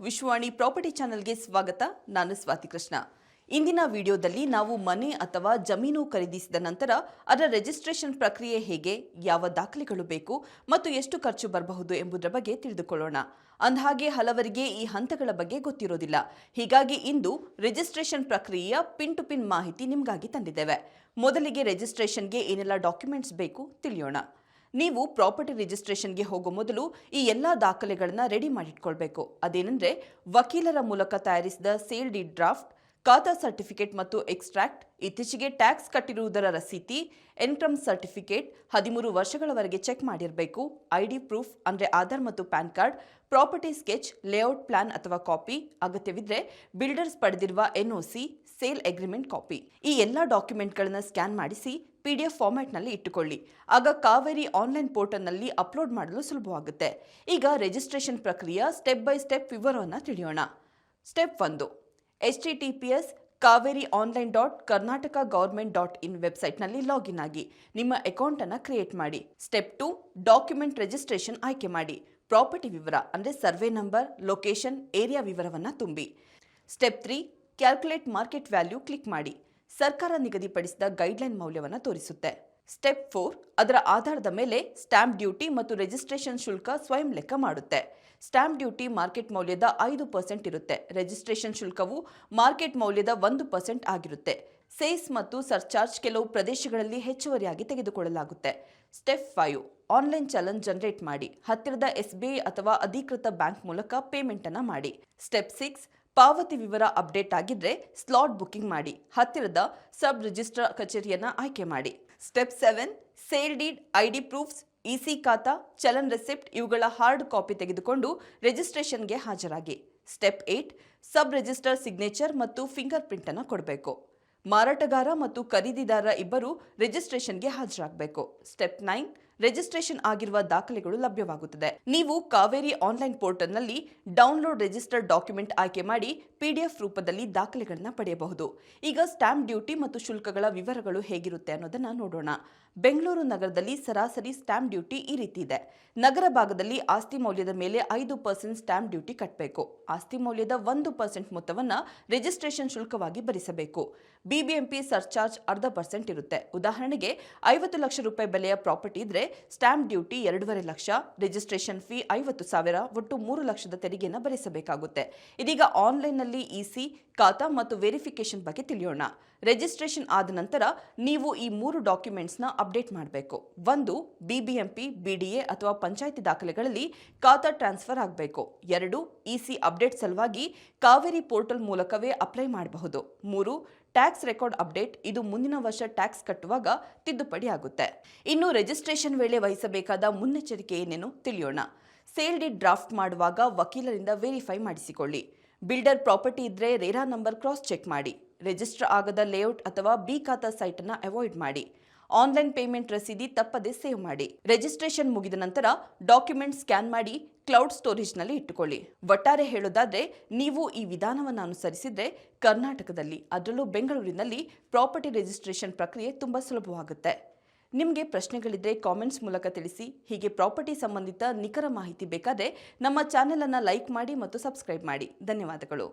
Vishwavani property ಚಾನೆಲ್ಗೆ ಸ್ವಾಗತ. ನಾನು ಸ್ವಾತಿ ಕೃಷ್ಣ. ಇಂದಿನ ವಿಡಿಯೋದಲ್ಲಿ ನಾವು ಮನೆ ಅಥವಾ ಜಮೀನು ಖರೀದಿಸಿದ ನಂತರ ಅದರ ರಿಜಿಸ್ಟ್ರೇಷನ್ ಪ್ರಕ್ರಿಯೆ ಹೇಗೆ, ಯಾವ ದಾಖಲೆಗಳು ಬೇಕು ಮತ್ತು ಎಷ್ಟು ಖರ್ಚು ಬರಬಹುದು ಎಂಬುದರ ಬಗ್ಗೆ ತಿಳಿದುಕೊಳ್ಳೋಣ. ಅಂದಹಾಗೆ ಹಲವರಿಗೆ ಈ ಹಂತಗಳ ಬಗ್ಗೆ ಗೊತ್ತಿರೋದಿಲ್ಲ. ಹೀಗಾಗಿ ಇಂದು ರಿಜಿಸ್ಟ್ರೇಷನ್ ಪ್ರಕ್ರಿಯೆಯ ಪಿನ್ ಟು ಪಿನ್ ಮಾಹಿತಿ ನಿಮಗಾಗಿ ತಂದಿದ್ದೇವೆ. ಮೊದಲಿಗೆ ರಿಜಿಸ್ಟ್ರೇಷನ್ಗೆ ಏನೆಲ್ಲ ಡಾಕ್ಯುಮೆಂಟ್ಸ್ ಬೇಕು ತಿಳಿಯೋಣ. ನೀವು ಪ್ರಾಪರ್ಟಿ ರಿಜಿಸ್ಟ್ರೇಷನ್ಗೆ ಹೋಗೋ ಮೊದಲು ಈ ಎಲ್ಲ ದಾಖಲೆಗಳನ್ನ ರೆಡಿ ಮಾಡಿಟ್ಕೊಳ್ಬೇಕು. ಅದೇನೆಂದ್ರೆ ವಕೀಲರ ಮೂಲಕ ತಯಾರಿಸಿದ sale deed draft, khata certificate ಮತ್ತು ಎಕ್ಸ್ಟ್ರಾಕ್ಟ್, ಇತ್ತೀಚೆಗೆ ಟ್ಯಾಕ್ಸ್ ಕಟ್ಟಿರುವುದರ ರಸೀತಿ ಇನ್ಕಮ್ ಸರ್ಟಿಫಿಕೇಟ್, ಹದಿಮೂರು ವರ್ಷಗಳವರೆಗೆ ಚೆಕ್ ಮಾಡಿರಬೇಕು ಐಡಿ ಪ್ರೂಫ್ ಅಂದರೆ ಆಧಾರ್ ಮತ್ತು PAN card, property sketch, layout plan ಅಥವಾ ಕಾಪಿ. ಅಗತ್ಯವಿದ್ದರೆ ಬಿಲ್ಡರ್ಸ್ ಪಡೆದಿರುವ ಎನ್ಒಸಿ ಸೇಲ್ ಅಗ್ರಿಮೆಂಟ್ ಕಾಪಿ. ಈ ಎಲ್ಲ ಡಾಕ್ಯುಮೆಂಟ್ಗಳನ್ನು ಸ್ಕ್ಯಾನ್ ಮಾಡಿಸಿ ಪಿ ಡಿ ಎಫ್ ಫಾರ್ಮ್ಯಾಟ್ನಲ್ಲಿ ಇಟ್ಟುಕೊಳ್ಳಿ. ಆಗ ಕಾವೇರಿ ಆನ್ಲೈನ್ ಪೋರ್ಟಲ್ನಲ್ಲಿ ಅಪ್ಲೋಡ್ ಮಾಡಲು ಸುಲಭವಾಗುತ್ತೆ. ಈಗ ರಿಜಿಸ್ಟ್ರೇಷನ್ ಪ್ರಕ್ರಿಯೆ ಸ್ಟೆಪ್ ಬೈ ಸ್ಟೆಪ್ ವಿವರವನ್ನು ತಿಳಿಯೋಣ. ಸ್ಟೆಪ್ ಒಂದು, H T T P S Kaveri online dot Karnataka government dot in ವೆಬ್ಸೈಟ್ನಲ್ಲಿ ಲಾಗಿನ್ ಆಗಿ ನಿಮ್ಮ ಅಕೌಂಟನ್ನು ಕ್ರಿಯೇಟ್ ಮಾಡಿ. ಸ್ಟೆಪ್ ಟು, ಡಾಕ್ಯುಮೆಂಟ್ ರಿಜಿಸ್ಟ್ರೇಷನ್ ಆಯ್ಕೆ ಮಾಡಿ. ಪ್ರಾಪರ್ಟಿ ವಿವರ ಅಂದರೆ ಸರ್ವೆ ನಂಬರ್, ಲೊಕೇಶನ್, ಏರಿಯಾ ವಿವರವನ್ನು ತುಂಬಿ. Step three calculate market value click ಮಾಡಿ ಸರ್ಕಾರ ನಿಗದಿಪಡಿಸಿದ ಗೈಡ್ಲೈನ್ ಮೌಲ್ಯವನ್ನು ತೋರಿಸುತ್ತೆ. ಸ್ಟೆಪ್ ಫೋರ್, ಅದರ ಆಧಾರದ ಮೇಲೆ ಸ್ಟ್ಯಾಂಪ್ ಡ್ಯೂಟಿ ಮತ್ತು ರಿಜಿಸ್ಟ್ರೇಷನ್ ಶುಲ್ಕ ಸ್ವಯಂ ಲೆಕ್ಕ ಮಾಡುತ್ತೆ. ಸ್ಟ್ಯಾಂಪ್ ಡ್ಯೂಟಿ ಮಾರ್ಕೆಟ್ ಮೌಲ್ಯದ ಐದು ಪರ್ಸೆಂಟ್ ಇರುತ್ತೆ. ರಿಜಿಸ್ಟ್ರೇಷನ್ ಶುಲ್ಕವು ಮಾರ್ಕೆಟ್ ಮೌಲ್ಯದ ಒಂದು ಪರ್ಸೆಂಟ್ ಆಗಿರುತ್ತೆ. ಸೇಸ್ ಮತ್ತು ಸರ್ಚಾರ್ಜ್ ಕೆಲವು ಪ್ರದೇಶಗಳಲ್ಲಿ ಹೆಚ್ಚುವರಿಯಾಗಿ ತೆಗೆದುಕೊಳ್ಳಲಾಗುತ್ತೆ. Step five, online challan generate ಮಾಡಿ ಹತ್ತಿರದ ಎಸ್ಬಿಐ ಅಥವಾ ಅಧಿಕೃತ ಬ್ಯಾಂಕ್ ಮೂಲಕ ಪೇಮೆಂಟ್ ಅನ್ನ ಮಾಡಿ. ಸ್ಟೆಪ್ ಸಿಕ್ಸ್ ಪಾವತಿ ವಿವರ ಅಪ್ಡೇಟ್ ಆಗಿದ್ರೆ ಸ್ಲಾಟ್ ಬುಕಿಂಗ್ ಮಾಡಿ, ಹತ್ತಿರದ ಸಬ್ ರಿಜಿಸ್ಟ್ರಾರ್ ಕಚೇರಿಯನ್ನ ಆಯ್ಕೆ ಮಾಡಿ. Step seven, sale deed ID proofs EC khata, challan receipt ಇವುಗಳ ಹಾರ್ಡ್ ಕಾಪಿ ತೆಗೆದುಕೊಂಡು ರಿಜಿಸ್ಟ್ರೇಷನ್ಗೆ ಹಾಜರಾಗಿ. Step eight, sub register signature ಮತ್ತು ಫಿಂಗರ್ ಪ್ರಿಂಟ್ ಅನ್ನು ಕೊಡಬೇಕು. ಮಾರಾಟಗಾರ ಮತ್ತು ಖರೀದಿದಾರ ಇಬ್ಬರು ರಿಜಿಸ್ಟ್ರೇಷನ್ಗೆ ಹಾಜರಾಗಬೇಕು. ಸ್ಟೆಪ್ ನೈನ್ ರಿಜಿಸ್ಟ್ರೇಷನ್ ಆಗಿರುವ ದಾಖಲೆಗಳು ಲಭ್ಯವಾಗುತ್ತದೆ. ನೀವು ಕಾವೇರಿ ಆನ್ಲೈನ್ ಪೋರ್ಟಲ್ನಲ್ಲಿ ಡೌನ್ಲೋಡ್ ರಿಜಿಸ್ಟರ್ಡ್ ಡಾಕ್ಯುಮೆಂಟ್ ಆಯ್ಕೆ ಮಾಡಿ ಪಿಡಿಎಫ್ ರೂಪದಲ್ಲಿ ದಾಖಲೆಗಳನ್ನು ಪಡೆಯಬಹುದು. ಈಗ ಸ್ಟಾಂಪ್ ಡ್ಯೂಟಿ ಮತ್ತು ಶುಲ್ಕಗಳ ವಿವರಗಳು ಹೇಗಿರುತ್ತೆ ಅನ್ನೋದನ್ನ ನೋಡೋಣ. ಬೆಂಗಳೂರು ನಗರದಲ್ಲಿ ಸರಾಸರಿ ಸ್ಟಾಂಪ್ ಡ್ಯೂಟಿ ಈ ರೀತಿ ಇದೆ. ನಗರ ಭಾಗದಲ್ಲಿ ಆಸ್ತಿ ಮೌಲ್ಯದ ಮೇಲೆ ಐದು ಪರ್ಸೆಂಟ್ ಸ್ಟಾಂಪ್ ಡ್ಯೂಟಿ ಕಟ್ಟಬೇಕು. ಆಸ್ತಿ ಮೌಲ್ಯದ ಒಂದು ಪರ್ಸೆಂಟ್ ಮೊತ್ತವನ್ನು ರಿಜಿಸ್ಟ್ರೇಷನ್ ಶುಲ್ಕವಾಗಿ ಭರಿಸಬೇಕು. ಬಿಬಿಎಂಪಿ ಸರ್ಚಾರ್ಜ್ ಅರ್ಧ ಪರ್ಸೆಂಟ್ ಇರುತ್ತೆ. ಉದಾಹರಣೆಗೆ ಐವತ್ತು ಲಕ್ಷ ರೂಪಾಯಿ ಬೆಲೆಯ ಪ್ರಾಪರ್ಟಿ ಇದ್ರೆ ಸ್ಟ್ಯಾಂಪ್ ಡ್ಯೂಟಿ ಎರಡೂವರೆ ಲಕ್ಷ, ರಿಜಿಸ್ಟ್ರೇಷನ್ ಫೀ ಐವತ್ತು ಸಾವಿರ, ಒಟ್ಟು ಮೂರು ಲಕ್ಷದ ತೆರಿಗೆಯನ್ನು ಭರಿಸಬೇಕಾಗುತ್ತೆ. ಇದೀಗ ಆನ್ಲೈನ್ನಲ್ಲಿ ಇಸಿ, ಖಾತಾ ಮತ್ತು ವೆರಿಫಿಕೇಶನ್ ಬಗ್ಗೆ ತಿಳಿಯೋಣ. ರಿಜಿಸ್ಟ್ರೇಷನ್ ಆದ ನಂತರ ನೀವು ಈ ಮೂರು ಡಾಕ್ಯುಮೆಂಟ್ಸ್ನ ಅಪ್ಡೇಟ್ ಮಾಡಬೇಕು. ಒಂದು ಬಿಬಿಎಂಪಿ ಬಿಡಿಎ ಅಥವಾ ಪಂಚಾಯಿತಿ ದಾಖಲೆಗಳಲ್ಲಿ ಖಾತಾ ಟ್ರಾನ್ಸ್ಫರ್ ಆಗಬೇಕು. ಎರಡು, ಇಸಿ ಅಪ್ಡೇಟ್ ಸಲುವಾಗಿ ಕಾವೇರಿ ಪೋರ್ಟಲ್ ಮೂಲಕವೇ ಅಪ್ಲೈ ಮಾಡಬಹುದು. ಮೂರು, ಟ್ಯಾಕ್ಸ್ ರೆಕಾರ್ಡ್ ಅಪ್ಡೇಟ್, ಇದು ಮುಂದಿನ ವರ್ಷ ಟ್ಯಾಕ್ಸ್ ಕಟ್ಟುವಾಗ ತಿದ್ದುಪಡಿ ಆಗುತ್ತೆ. ಇನ್ನು ರಿಜಿಸ್ಟ್ರೇಷನ್ ವೇಳೆ ವಹಿಸಬೇಕಾದ ಮುನ್ನೆಚ್ಚರಿಕೆ ಏನೇನು ತಿಳಿಯೋಣ. ಸೇಲ್ ಡಿ ಡ್ರಾಫ್ಟ್ ಮಾಡುವಾಗ ವಕೀಲರಿಂದ ವೆರಿಫೈ ಮಾಡಿಸಿಕೊಳ್ಳಿ. ಬಿಲ್ಡರ್ ಪ್ರಾಪರ್ಟಿ ಇದ್ರೆ ರೇರಾ ನಂಬರ್ ಕ್ರಾಸ್ ಚೆಕ್ ಮಾಡಿ. ರಿಜಿಸ್ಟರ್ ಆಗದ ಲೇಔಟ್ ಅಥವಾ ಬಿ ಖಾತಾ ಸೈಟ್ ಅನ್ನ ಅವಾಯ್ಡ್ ಮಾಡಿ. ಆನ್ಲೈನ್ ಪೇಮೆಂಟ್ ರಸೀದಿ ತಪ್ಪದೆ ಸೇವ್ ಮಾಡಿ. ರಿಜಿಸ್ಟ್ರೇಷನ್ ಮುಗಿದ ನಂತರ ಡಾಕ್ಯುಮೆಂಟ್ ಸ್ಕ್ಯಾನ್ ಮಾಡಿ ಕ್ಲೌಡ್ ಸ್ಟೋರೇಜ್ನಲ್ಲಿ ಇಟ್ಟುಕೊಳ್ಳಿ. ಒಟ್ಟಾರೆ ಹೇಳೋದಾದ್ರೆ, ನೀವು ಈ ವಿಧಾನವನ್ನು ಅನುಸರಿಸಿದ್ರೆ ಕರ್ನಾಟಕದಲ್ಲಿ, ಅದರಲ್ಲೂ ಬೆಂಗಳೂರಿನಲ್ಲಿ ಪ್ರಾಪರ್ಟಿ ರಿಜಿಸ್ಟ್ರೇಷನ್ ಪ್ರಕ್ರಿಯೆ ತುಂಬಾ ಸುಲಭವಾಗುತ್ತೆ. ನಿಮಗೆ ಪ್ರಶ್ನೆಗಳಿದ್ರೆ ಕಾಮೆಂಟ್ಸ್ ಮೂಲಕ ತಿಳಿಸಿ. ಹೀಗೆ ಪ್ರಾಪರ್ಟಿ ಸಂಬಂಧಿತ ನಿಖರ ಮಾಹಿತಿ ಬೇಕಾದರೆ ನಮ್ಮ ಚಾನೆಲನ್ನು ಲೈಕ್ ಮಾಡಿ ಮತ್ತು ಸಬ್ಸ್ಕ್ರೈಬ್ ಮಾಡಿ. ಧನ್ಯವಾದಗಳು.